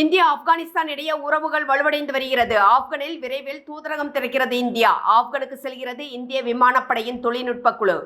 India Afghanistan இடையே உறவுகள் வலுவடைந்து வருகிறது. ஆப்கனில் விரைவில் தூதரகம் திறக்கிறது இந்தியா. ஆப்கனுக்கு செல்கிறது இந்திய விமானப்படையின் தொழில்நுட்ப குழு.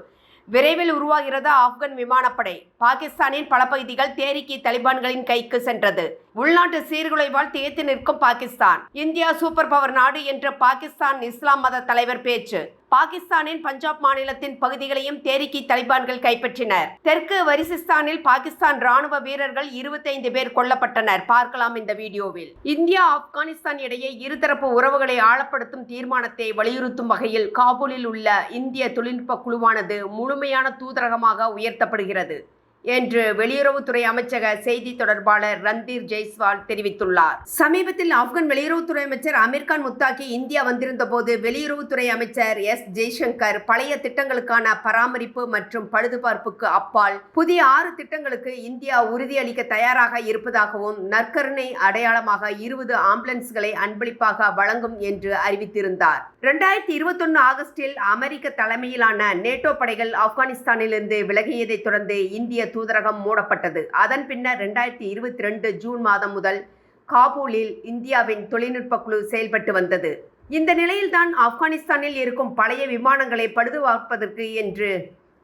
விரைவில் உருவாகிறது ஆப்கன் விமானப்படை. பாகிஸ்தானின் பல பகுதிகள் தேரிக்கி தலிபான்களின் கைக்கு சென்றது. உள்நாட்டு சீர்குலைவால் திகைத்து நிற்கும் பாகிஸ்தான். இந்தியா சூப்பர் பவர் நாடு என்ற பாகிஸ்தான் இஸ்லாம் மத தலைவர் பேச்சு. பாகிஸ்தானின் பஞ்சாப் மாநிலத்தின் பகுதிகளையும் தேரிக்கி தலிபான்கள் கைப்பற்றினர். தெற்கு வரிசிஸ்தானில் பாகிஸ்தான் ராணுவ வீரர்கள் இருபத்தைந்து பேர் கொல்லப்பட்டனர். பார்க்கலாம் இந்த வீடியோவில். இந்தியா ஆப்கானிஸ்தான் இடையே இருதரப்பு உறவுகளை ஆழப்படுத்தும் தீர்மானத்தை வலியுறுத்தும் வகையில் காபூலில் உள்ள இந்திய தொழில்நுட்ப குழுவானது முழுமையான தூதரகமாக உயர்த்தப்படுகிறது. என்று வெளியுறவுத்துறை அமைச்சக செய்தி தொடர்பாளர் ரந்தீர் ஜெய்ஸ்வால் தெரிவித்துள்ளார். சமீபத்தில் ஆப்கான் வெளியுறவுத்துறை அமைச்சர் அமீர்கான் முத்தாக்கி இந்தியா வந்திருந்த போது வெளியுறவுத்துறை அமைச்சர் எஸ் ஜெய்சங்கர் பழைய திட்டங்களுக்கான பராமரிப்பு மற்றும் பழுதுபார்ப்புக்கு அப்பால் புதிய ஆறு திட்டங்களுக்கு இந்தியா உறுதியளிக்க தயாராக இருப்பதாகவும் நற்கருணை அடையாளமாக இருபது ஆம்புலன்ஸ்களை அன்பளிப்பாக வழங்கும் என்று அறிவித்திருந்தார். இரண்டாயிரத்தி இருபத்தொன்னு ஆகஸ்டில் அமெரிக்க தலைமையிலான நேட்டோ படைகள் ஆப்கானிஸ்தானிலிருந்து விலகியதைத் தொடர்ந்து இந்திய தூதரகம் மூடப்பட்டது. அதன் பின்னர் ரெண்டாயிரத்தி இருபத்தி ரெண்டு ஜூன் மாதம் முதல் காபூலில் இந்தியாவின் தொழில்நுட்ப குழு செயல்பட்டு வந்தது. இந்த நிலையில்தான் ஆப்கானிஸ்தானில் இருக்கும் பழைய விமானங்களை பழுதுபார்ப்பதற்கு என்று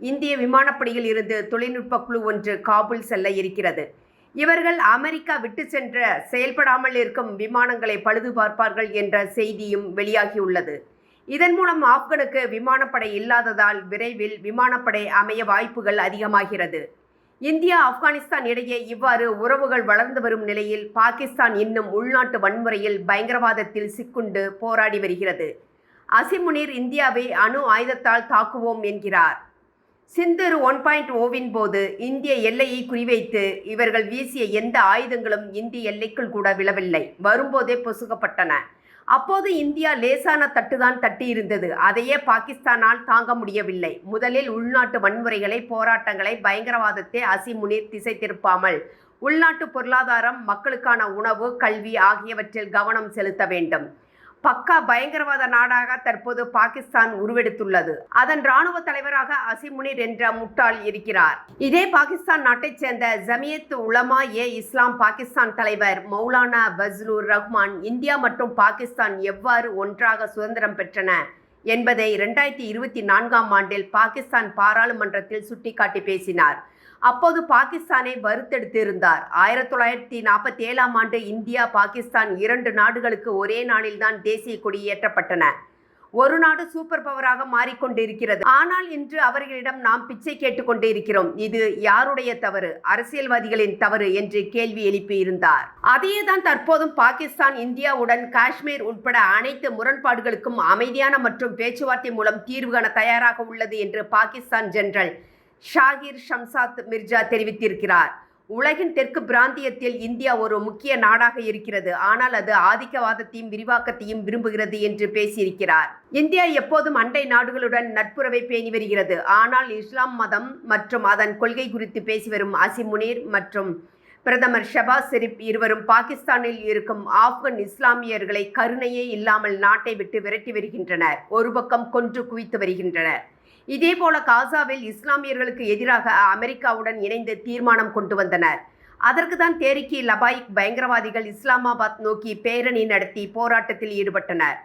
இந்திய விமானப்படையில் இருந்து தொழில்நுட்ப குழு ஒன்று காபூல் செல்ல இருக்கிறது. இவர்கள் அமெரிக்கா விட்டு சென்ற செயல்படாமல் இருக்கும் விமானங்களை பழுது பார்ப்பார்கள் என்ற செய்தியும் வெளியாகியுள்ளது. இதன் மூலம் ஆப்கனுக்கு விமானப்படை இல்லாததால் விரைவில் விமானப்படை அமைய வாய்ப்புகள் அதிகமாகிறது. இந்தியா ஆப்கானிஸ்தான் இடையே இவ்வாறு உறவுகள் வளர்ந்து வரும் நிலையில் பாகிஸ்தான் இன்னும் உள்நாட்டு வன்முறையில் பயங்கரவாதத்தில் சிக்குண்டு போராடி வருகிறது. அசிமுனீர் இந்தியாவை அணு ஆயுதத்தால் தாக்குவோம் என்கிறார். சிந்தூர் ஒன் பாயிண்ட் ஓவின் போது இந்திய எல்லையை குறிவைத்து இவர்கள் வீசிய எந்த ஆயுதங்களும் இந்திய எல்லைக்குள் கூட விழவில்லை. வரும்போதே பொசுக்கப்பட்டன அப்போது இந்தியா லேசான தட்டுதான் தட்டி இருந்தது அதையே பாகிஸ்தானால் தாங்க முடியவில்லை. முதலில் உள்நாட்டு வன்முறைகளை போராட்டங்களை பயங்கரவாதத்தை அசிமுனீர் திசை திருப்பாமல் உள்நாட்டு பொருளாதாரம் மக்களுக்கான உணவு கல்வி ஆகியவற்றில் கவனம் செலுத்த வேண்டும். பக்கா பயங்கரவாத நாடாக தற்போது பாகிஸ்தான் உருவெடுத்துள்ளது. அதன் ராணுவ தலைவராக அசிமுனிர் என்ற முட்டாள் இருக்கிறார். இதே பாகிஸ்தான் நாட்டைச் சேர்ந்த ஜமியத் உலமா ஏ இஸ்லாம் பாகிஸ்தான் தலைவர் மௌலானா பஸ்லூர் ரஹ்மான் இந்தியா மற்றும் பாகிஸ்தான் எவ்வாறு ஒன்றாக சுதந்திரம் பெற்றன என்பதை இரண்டாயிரத்தி இருபத்தி நான்காம் ஆண்டில் பாகிஸ்தான் பாராளுமன்றத்தில் சுட்டிக்காட்டி பேசினார். அப்போது பாகிஸ்தானை வறுத்தெடுத்து இருந்தார் ஆயிரத்தி தொள்ளாயிரத்தி நாற்பத்தி ஏழாம் ஆண்டு இந்தியா பாகிஸ்தான் இரண்டு நாடுகளுக்கு ஒரே நாளில்தான் தேசிய கொடி ஏற்றப்பட்டன. ஒரு நாடு சூப்பர் பவராக மாறிக்கொண்டிருக்கிறது. ஆனால் இன்று அவர்களிடம் நாம் பிச்சை கேட்டுக்கொண்டு இருக்கிறோம் இது யாருடைய தவறு? அரசியல்வாதிகளின் தவறு என்று கேள்வி எழுப்பி இருந்தார். அதையே தான் தற்போதும் பாகிஸ்தான் இந்தியாவுடன் காஷ்மீர் உட்பட அனைத்து முரண்பாடுகளுக்கும் அமைதியான மற்றும் பேச்சுவார்த்தை மூலம் தீர்வு காண தயாராக உள்ளது என்று பாகிஸ்தான் ஜெனரல் ஷாகிர் ஷம்சாத் மிர்ஜா தெரிவித்திருக்கிறார். உலகின் தெற்கு பிராந்தியத்தில் இந்தியா ஒரு முக்கிய நாடாக இருக்கிறது. ஆனால் அது ஆதிக்கவாதத்தையும் விரிவாக்கத்தையும் விரும்புகிறது என்று பேசியிருக்கிறார். இந்தியா எப்போதும் அண்டை நாடுகளுடன் நட்புறவை பேணி வருகிறது. ஆனால் இஸ்லாம் மதம் மற்றும் அதன் கொள்கை குறித்து பேசி வரும் அசிம் முனீர் மற்றும் பிரதமர் ஷபாஸ் ஷெரீப் இருவரும் பாகிஸ்தானில் இருக்கும் ஆப்கன் இஸ்லாமியர்களை கருணையே இல்லாமல் நாட்டை விட்டு விரட்டி வருகின்றனர். ஒரு பக்கம் கொன்று குவித்து வருகின்றனர். இதேபோல காசாவில் இஸ்லாமியர்களுக்கு எதிராக அமெரிக்காவுடன் இணைந்து தீர்மானம் கொண்டு வந்தனர். அதற்கு தான் தேரிக்கி லபாயிக் பயங்கரவாதிகள் இஸ்லாமாபாத் நோக்கி பேரணி நடத்தி போராட்டத்தில் ஈடுபட்டனர்.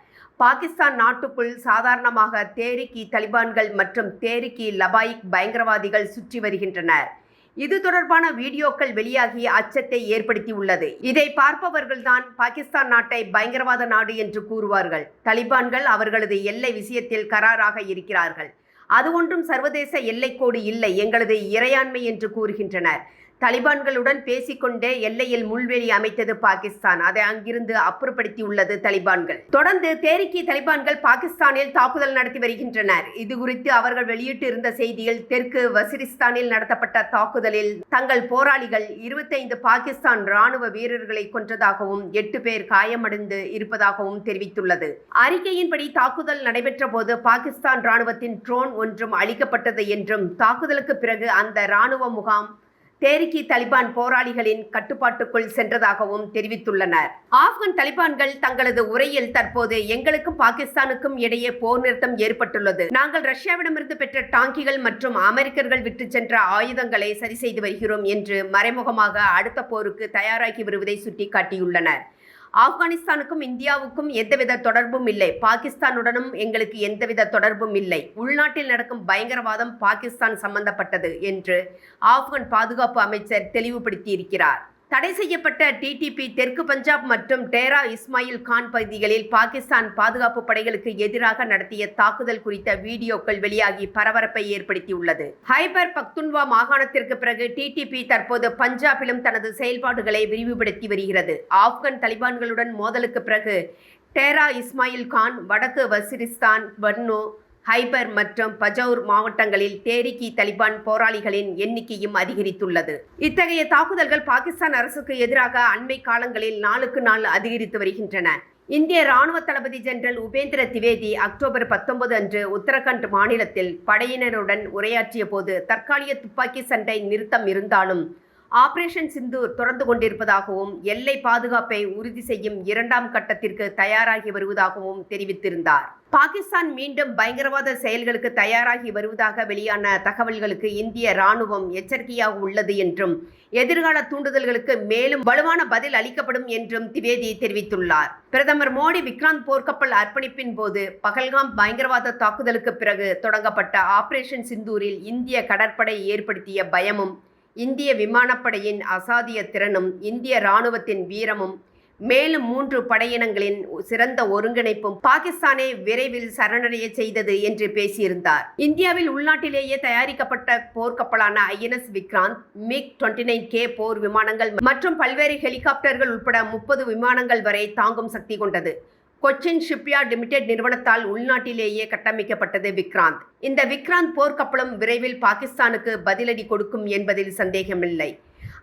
பாகிஸ்தான் நாட்டுக்குள் சாதாரணமாக தேரிக்கி தலிபான்கள் மற்றும் தேரிக்கி லபாயிக் பயங்கரவாதிகள் சுற்றி வருகின்றனர். இது தொடர்பான வீடியோக்கள் வெளியாகி அச்சத்தை ஏற்படுத்தியுள்ளது. இதை பார்ப்பவர்கள்தான் பாகிஸ்தான் நாட்டை பயங்கரவாத நாடு என்று கூறுவார்கள். தலிபான்கள் அவர்களது எல்லை விஷயத்தில் கராராக இருக்கிறார்கள். அது ஒன்றும் சர்வதேச எல்லைக்கோடு இல்லை எங்களது இறையாண்மை என்று கூறுகின்றனர். தலிபான்களுடன் பேசிக்கொண்டே எல்லையில் முள்வெளி அமைத்தது பாகிஸ்தான். அதை அங்கிருந்து அப்புறப்படுத்தியுள்ளது தலிபான்கள். தொடர்ந்து தேரிக்கி தலிபான்கள் பாகிஸ்தானில் தாக்குதல் நடத்தி வருகின்றனர். இது குறித்து அவர்கள் வெளியிட்டு இருந்த செய்தியில் தெற்கு வசிரிஸ்தானில் நடத்தப்பட்ட தாக்குதலில் தங்கள் போராளிகள் இருபத்தைந்து பாகிஸ்தான் ராணுவ வீரர்களை கொன்றதாகவும் எட்டு பேர் காயமடைந்து இருப்பதாகவும் தெரிவித்துள்ளது. அறிக்கையின்படி தாக்குதல் நடைபெற்ற போது பாகிஸ்தான் ராணுவத்தின் ட்ரோன் ஒன்றும் அளிக்கப்பட்டது என்றும் தாக்குதலுக்கு பிறகு அந்த ராணுவ முகாம் தேரிக்கி தலிபான் போராளிகளின் கட்டுப்பாட்டுக்குள் சென்றதாகவும் தெரிவித்துள்ளனர். ஆப்கன் தலிபான்கள் தங்களது உரையில் தற்போது எங்களுக்கும் பாகிஸ்தானுக்கும் இடையே போர் நிறுத்தம் ஏற்பட்டுள்ளது. நாங்கள் ரஷ்யாவிடமிருந்து பெற்ற டாங்கிகள் மற்றும் அமெரிக்கர்கள் விட்டு சென்ற ஆயுதங்களை சரி செய்து வருகிறோம் என்று மறைமுகமாக அடுத்த போருக்கு தயாராகி வருவதை சுட்டிக்காட்டியுள்ளனர். ஆப்கானிஸ்தானுக்கும் இந்தியாவுக்கும் எந்தவித தொடர்பும் இல்லை. பாகிஸ்தானுடனும் எங்களுக்கு எந்தவித தொடர்பும் இல்லை. உள்நாட்டில் நடக்கும் பயங்கரவாதம் பாகிஸ்தான் சம்பந்தப்பட்டது என்று ஆப்கன் பாதுகாப்பு அமைச்சர் தெளிவுபடுத்தியிருக்கிறார். தடை செய்யப்பட்ட டிடிபி தெற்கு பஞ்சாப் மற்றும் டேரா இஸ்மாயில் கான் பகுதிகளில் பாகிஸ்தான் பாதுகாப்பு படைகளுக்கு எதிராக நடத்திய தாக்குதல் குறித்த வீடியோக்கள் வெளியாகி பரபரப்பை ஏற்படுத்தியுள்ளது. ஹைபர் பக்துன்வா மாகாணத்திற்கு பிறகு டிடிபி தற்போது பஞ்சாபிலும் தனது செயல்பாடுகளை விரிவுபடுத்தி வருகிறது. ஆப்கன் தலிபான்களுடன் மோதலுக்கு பிறகு டேரா இஸ்மாயில் கான் வடக்கு வசிரிஸ்தான் பன்னு ஹைபர் மற்றும் பஜௌர் மாவட்டங்களில் தேரிக்கி தலிபான் போராளிகளின் எண்ணிக்கையும் அதிகரித்துள்ளது. இத்தகைய தாக்குதல்கள் பாகிஸ்தான் அரசுக்கு எதிராக அண்மை காலங்களில் நாளுக்கு நாள் அதிகரித்து வருகின்றன. இந்திய ராணுவ தளபதி ஜெனரல் உபேந்திர திவேதி அக்டோபர் பத்தொன்பது அன்று உத்தரகண்ட் மாநிலத்தில் படையினருடன் உரையாற்றிய போது தற்காலிக துப்பாக்கி சண்டை நிறுத்தம் இருந்தாலும் ஆபரேஷன் சிந்தூர் தொடர்ந்து கொண்டிருப்பதாகவும் எல்லை பாதுகாப்பை உறுதி செய்யும் இரண்டாம் கட்டத்திற்கு தயாராகி வருவதாகவும் தெரிவித்திருந்தார். பாகிஸ்தான் மீண்டும் பயங்கரவாத செயல்களுக்கு தயாராகி வருவதாக வெளியான தகவல்களுக்கு இந்திய ராணுவம் எச்சரிக்கையாக உள்ளது என்றும் எதிர்கால தூண்டுதல்களுக்கு மேலும் வலுவான பதில் அளிக்கப்படும் என்றும் திவேதி தெரிவித்துள்ளார். பிரதமர் மோடி விக்ராந்த் போர்க்கப்பல் அர்ப்பணிப்பின் போது பகல்காம் பயங்கரவாத தாக்குதலுக்கு பிறகு தொடங்கப்பட்ட ஆபரேஷன் சிந்தூரில் இந்திய கடற்படை ஏற்படுத்திய பயமும் இந்திய விமானப்படையின் அசாதிய திறனும் இந்திய இராணுவத்தின் வீரமும் மேலும் மூன்று படையினங்களின் சிறந்த ஒருங்கிணைப்பும் பாகிஸ்தானை விரைவில் சரணடைய செய்தது என்று பேசியிருந்தார். இந்தியாவில் உள்நாட்டிலேயே தயாரிக்கப்பட்ட போர்க்கப்பலான INS Vikrant MiG twenty nine K போர் விமானங்கள் மற்றும் பல்வேறு ஹெலிகாப்டர்கள் உட்பட முப்பது விமானங்கள் வரை தாங்கும் சக்தி கொண்டது. கொச்சின் ஷிப்யார்ட் லிமிடெட் நிறுவனத்தால் உள்நாட்டிலேயே கட்டமைக்கப்பட்டது விக்ராந்த். இந்த விக்ராந்த் போர்க்கப்பலம் விரைவில் பாகிஸ்தானுக்கு பதிலடி கொடுக்கும் என்பதில் சந்தேகமில்லை.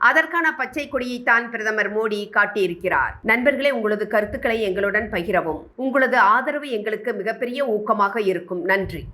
அதற்கான பச்சை கொடியைத்தான் பிரதமர் மோடி காட்டியிருக்கிறார். நண்பர்களே உங்களது கருத்துக்களை எங்களுடன் பகிரவும். உங்களது ஆதரவு எங்களுக்கு மிகப்பெரிய ஊக்கமாக இருக்கும். நன்றி.